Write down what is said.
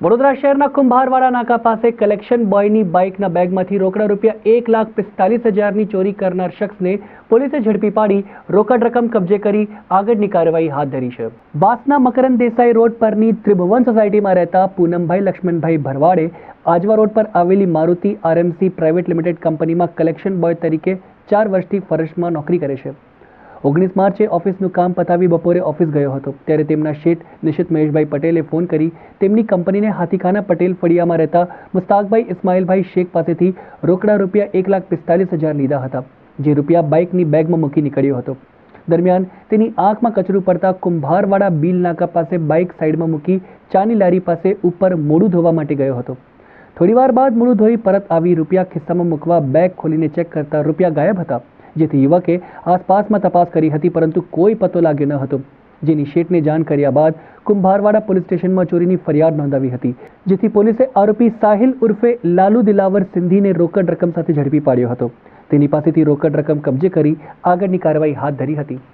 વડોદરા શહેરના કુંભારવાડા નાકા પાસે કલેક્શન બોયની બાઇકના બેગમાંથી રોકડા રૂપિયા એક લાખ પિસ્તાલીસ હજારની ચોરી કરનાર શખ્સને પોલીસે ઝડપી પાડી, રોકડ રકમ કબજે કરી આગળની કાર્યવાહી હાથ ધરી છે. બાસના મકરંદ દેસાઈ રોડ પરની ત્રિભુવન સોસાયટીમાં રહેતા પૂનમભાઈ લક્ષ્મણભાઈ ભરવાડે આજવા રોડ પર આવેલી મારુતિ આરએમસી પ્રાઇવેટ લિમિટેડ કંપનીમાં કલેક્શન બોય તરીકે ચાર વર્ષથી ફરજમાં નોકરી કરે છે. ઓગણીસ માર્ચે ઓફિસનું કામ પતાવી બપોરે ઓફિસ ગયો હતો. ત્યારે તેમના શેઠ નિશિત મહેશભાઈ પટેલે ફોન કરી તેમની કંપનીને હાથીખાના પટેલ ફળિયામાં રહેતા મુસ્તાકભાઈ ઇસ્માઇલભાઈ શેખ પાસેથી રોકડા રૂપિયા એક લાખ પિસ્તાલીસ હજાર લીધા હતા, જે રૂપિયા બાઇકની બેગમાં મૂકી નીકળ્યો હતો. દરમિયાન તેની આંખમાં કચરું પડતા કુંભારવાડા બિલ નાકા પાસે બાઇક સાઈડમાં મૂકી ચાની લારી પાસે ઉપર મોડું ધોવા માટે ગયો હતો. થોડીવાર બાદ મોડું ધોઈ પરત આવી રૂપિયા ખિસ્સામાં મૂકવા બેગ ખોલીને ચેક કરતા રૂપિયા ગાયબ હતા. જેથી યુવકે આસપાસમાં તપાસ કરી હતી, પરંતુ કોઈ પતો લાગ્યો ન હતો. જેની શેઠને જાણ કર્યા બાદ કુંભારવાડા પોલીસ સ્ટેશનમાં ચોરીની ફરિયાદ નોંધાવી હતી, જેથી પોલીસે આરોપી સાહિલ ઉર્ફે લાલુ દિલાવર સિંધીને રોકડ રકમ સાથે ઝડપી પાડ્યો હતો. તેની પાસેથી રોકડ રકમ કબજે કરી આગળની કાર્યવાહી હાથ ધરી હતી.